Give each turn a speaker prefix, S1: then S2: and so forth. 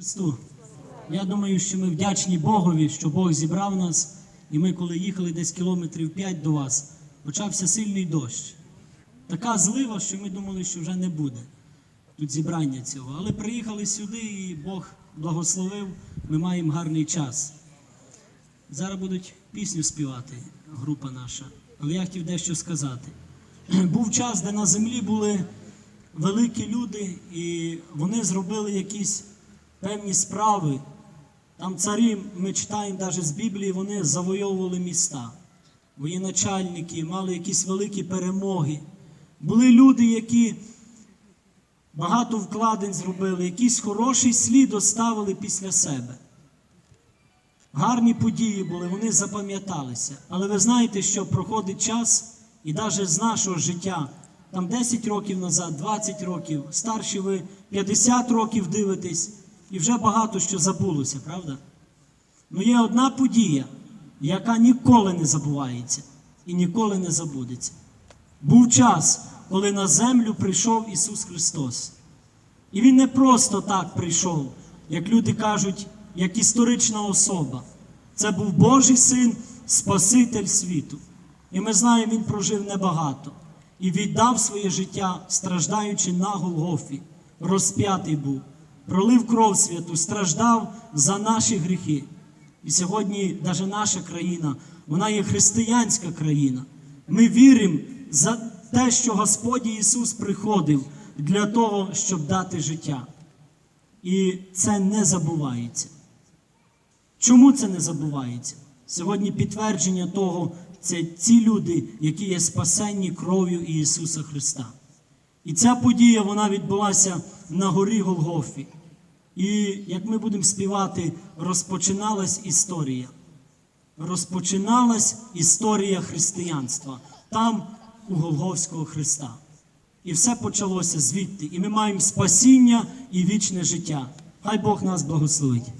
S1: Христу. Я думаю, що ми вдячні Богові, що Бог зібрав нас, і ми, коли їхали десь кілометрів 5 до вас, почався сильний дощ. Така злива, що ми думали, що вже не буде тут зібрання цього. Але приїхали сюди, і Бог благословив, ми маємо гарний час. Зараз будуть пісню співати, група наша. Але я хотів дещо сказати. Був час, де на землі були великі люди, і вони зробили якісь певні справи. Там царі, ми читаємо навіть з Біблії, вони завойовували міста. Воєначальники мали якісь великі перемоги. Були люди, які багато вкладень зробили, якийсь хороший слід оставили після себе. Гарні події були, вони запам'яталися. Але ви знаєте, що проходить час, і навіть з нашого життя, там 10 років назад, 20 років, старші ви 50 років дивитесь, і вже багато що забулося, правда? Ну є одна подія, яка ніколи не забувається і ніколи не забудеться. Був час, коли на землю прийшов Ісус Христос. І Він не просто так прийшов, як люди кажуть, як історична особа. Це був Божий син, Спаситель світу. І ми знаємо, Він прожив небагато і віддав своє життя, страждаючи на Голгофі, розп'ятий був, пролив кров святу, страждав за наші гріхи. І сьогодні навіть наша країна, вона є християнська країна. Ми віримо за те, що Господь Ісус приходив для того, щоб дати життя. І це не забувається. Чому це не забувається? Сьогодні підтвердження того це ці люди, які є спасенні кров'ю Ісуса Христа. І ця подія вона відбулася на горі Голгофі. І як ми будемо співати, розпочиналась історія. Розпочиналась історія християнства там, у Голговського Христа. І все почалося звідти. І ми маємо спасіння і вічне життя. Хай Бог нас благословить.